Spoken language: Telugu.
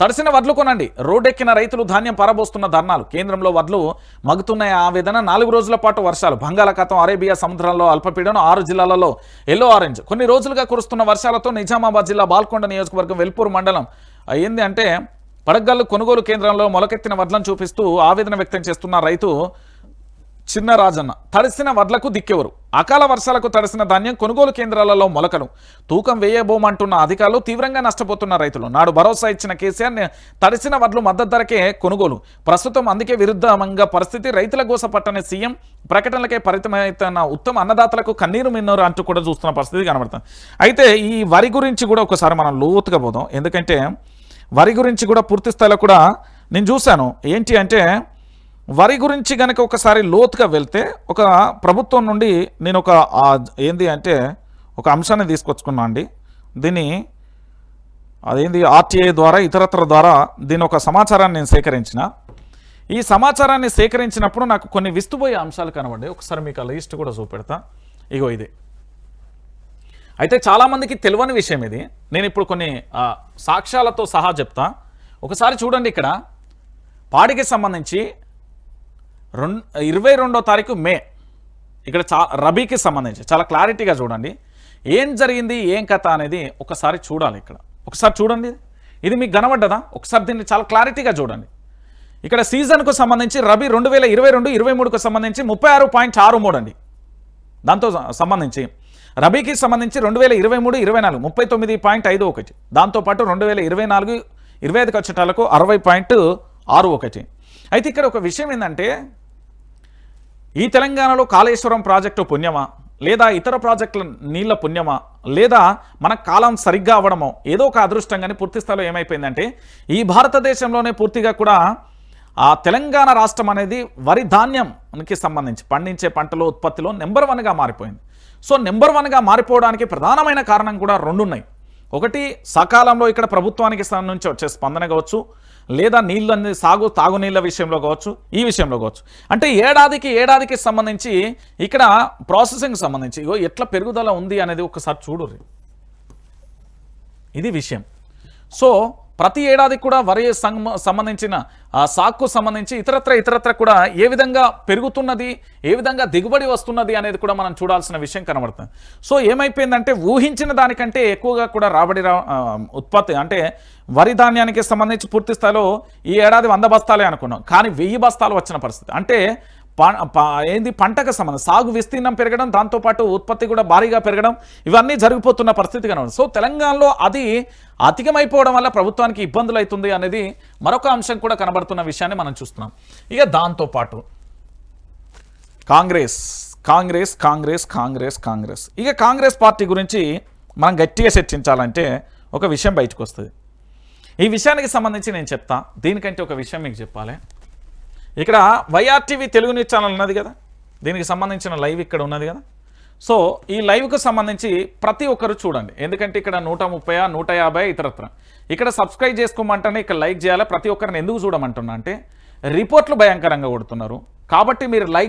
తడిసిన వడ్లు కొనండి. రోడ్డెక్కిన రైతులు ధాన్యం పారబోస్తున్న ధర్నాలు. కేంద్రంలో వడ్లు మగుతున్న ఆవేదన నాలుగు రోజుల పాటు వర్షాలు. బంగాళాఖాతం అరేబియా సముద్రంలో అల్పపీడనం ఆరు జిల్లాలలో ఎల్లో ఆరెంజ్ కొన్ని రోజులుగా కురుస్తున్న వర్షాలతో నిజామాబాద్ జిల్లా బాల్కొండ నియోజకవర్గం వెల్పూరు మండలం. ఆ, ఏంది అంటే పడగల్లు కొనుగోలు కేంద్రంలో మొలకెత్తిన వడ్లను చూపిస్తూ ఆవేదన వ్యక్తం చేస్తున్న రైతు చిన్న రాజన్న తడిసిన వడ్లకు దిక్కెవరు? అకాల వర్షాలకు తడిసిన ధాన్యం కొనుగోలు కేంద్రాలలో మొలకలు. తూకం వేయబోమంటున్న అధికారులు తీవ్రంగా నష్టపోతున్న రైతులు. నాడు భరోసా ఇచ్చిన కేసీఆర్ తడిసిన వడ్లు మద్దతు ధరకే కొనుగోలు. ప్రస్తుతం అందుకే విరుద్ధంగా పరిస్థితి. రైతుల గోస పట్టని సీఎం ప్రకటనలకే పరిమితమైన ఉత్తమ అన్నదాతలకు కన్నీరు మిన్నరు అంటూ కూడా చూస్తున్న పరిస్థితి కనబడుతుంది. అయితే ఈ వరి గురించి కూడా ఒకసారి మనం లోతుగా పోదాం. ఎందుకంటే వరి గురించి కూడా పూర్తి స్థాయిలో కూడా నేను చూశాను. ఏంటి అంటే వరి గురించి కనుక ఒకసారి లోతుగా వెళ్తే ఒక ప్రభుత్వం నుండి నేను ఒక ఏంది అంటే ఒక అంశాన్ని తీసుకొచ్చుకున్నా అండి. దీన్ని అదేంది ఆర్టీఐ ద్వారా ఇతరత్ర ద్వారా దీని ఒక సమాచారాన్ని నేను సేకరించిన. ఈ సమాచారాన్ని సేకరించినప్పుడు నాకు కొన్ని విస్తుపోయే అంశాలు కనబడ్డాయి. ఒకసారి మీకు ఆ లిస్ట్ కూడా చూపెడతా. ఇగో ఇది. అయితే చాలామందికి తెలియని విషయం ఇది. నేను ఇప్పుడు కొన్ని సాక్ష్యాలతో సహా చెప్తా. ఒకసారి చూడండి ఇక్కడ. పాడికి సంబంధించి రెండు ఇరవై రెండో తారీఖు మే. ఇక్కడ చా రబీకి సంబంధించి చాలా క్లారిటీగా చూడండి. ఏం జరిగింది ఏం కథ అనేది ఒకసారి చూడాలి ఇక్కడ. ఒకసారి చూడండి. ఇది మీకు కనబడ్డదా? ఒకసారి దీన్ని చాలా క్లారిటీగా చూడండి. ఇక్కడ సీజన్కు సంబంధించి రబీ రెండు వేల ఇరవై రెండు ఇరవై మూడుకు సంబంధించి ముప్పై ఆరు పాయింట్ ఆరు మూడు అండి. దాంతో సంబంధించి రబీకి సంబంధించి రెండు వేల ఇరవై మూడు ఇరవై నాలుగు ముప్పై తొమ్మిది పాయింట్ ఐదు ఒకటి. దాంతోపాటు రెండు వేల ఇరవై నాలుగు ఇరవై ఐదు వచ్చేటాలకు అరవై పాయింట్ ఆరు ఒకటి. అయితే ఇక్కడ ఒక విషయం ఏంటంటే ఈ తెలంగాణలో కాళేశ్వరం ప్రాజెక్టు పుణ్యమా? లేదా ఇతర ప్రాజెక్టుల నీళ్ళ పుణ్యమా? లేదా మన కాలం సరిగ్గా అవ్వడమో? ఏదో ఒక అదృష్టం కానీ పూర్తి స్థాయిలో ఏమైపోయిందంటే ఈ భారతదేశంలోనే పూర్తిగా కూడా ఆ తెలంగాణ రాష్ట్రం అనేది వరి ధాన్యంకి సంబంధించి పండించే పంటలు ఉత్పత్తిలో నెంబర్ వన్గా మారిపోయింది. సో నెంబర్ వన్గా మారిపోవడానికి ప్రధానమైన కారణం కూడా రెండు ఉన్నాయి ఒకటి సకాలంలో ఇక్కడ ప్రభుత్వానికి స్థానం నుంచి వచ్చే స్పందన కావచ్చు లేదా నీళ్ళు అనేది సాగు తాగునీళ్ళ విషయంలో కావచ్చు ఈ విషయంలో కావచ్చు. అంటే ఏడాదికి ఏడాదికి సంబంధించి ఇక్కడ ప్రాసెసింగ్ సంబంధించి ఇగో ఎట్లా పెరుగుదల ఉంది అనేది ఒకసారి చూడు ఇది విషయం. సో ప్రతి ఏడాదికి కూడా వరి సంబంధించిన ఆ సాగుకు సంబంధించి ఇతరత్ర ఇతరత్ర కూడా ఏ విధంగా పెరుగుతున్నది ఏ విధంగా దిగుబడి వస్తున్నది అనేది కూడా మనం చూడాల్సిన విషయం కనబడుతుంది. సో ఏమైపోయిందంటే ఊహించిన దానికంటే ఎక్కువగా కూడా రాబడి రా ఉత్పత్తి అంటే వరి ధాన్యానికి సంబంధించి పూర్తి స్థాయిలో ఈ ఏడాది వంద బస్తాలే అనుకున్నాం. కానీ వెయ్యి బస్తాలు వచ్చిన పరిస్థితి. అంటే ఏంది పంటకు సంబంధం? సాగు విస్తీర్ణం పెరగడం దాంతోపాటు ఉత్పత్తి కూడా భారీగా పెరగడం ఇవన్నీ జరిగిపోతున్న పరిస్థితి కనబడుతుంది సో తెలంగాణలో అది అధికమైపోవడం వల్ల ప్రభుత్వానికి ఇబ్బందులు అవుతుంది అనేది మరొక అంశం కూడా కనబడుతున్న విషయాన్ని మనం చూస్తున్నాం. ఇక దాంతోపాటు కాంగ్రెస్ కాంగ్రెస్ కాంగ్రెస్ కాంగ్రెస్ కాంగ్రెస్. ఇక కాంగ్రెస్ పార్టీ గురించి మనం గట్టిగా చర్చించాలంటే ఒక విషయం బయటకు వస్తుంది. ఈ విషయానికి సంబంధించి నేను చెప్తా. దీనికంటే ఒక విషయం మీకు చెప్పాలి. ఇక్కడ వైఆర్టీవీ తెలుగు న్యూస్ ఛానల్ ఉన్నది కదా? దీనికి సంబంధించిన లైవ్ ఇక్కడ ఉన్నది కదా? సో ఈ లైవ్కు సంబంధించి ప్రతి ఒక్కరు చూడండి. ఎందుకంటే ఇక్కడ నూట ముప్పై నూట యాభై ఇతరత్ర. ఇక్కడ సబ్స్క్రైబ్ చేసుకోమంటేనే ఇక్కడ లైక్ చేయాలి? ప్రతి ఒక్కరిని ఎందుకు చూడమంటున్నా అంటే రిపోర్ట్లు భయంకరంగా కొడుతున్నారు. కాబట్టి మీరు లైక్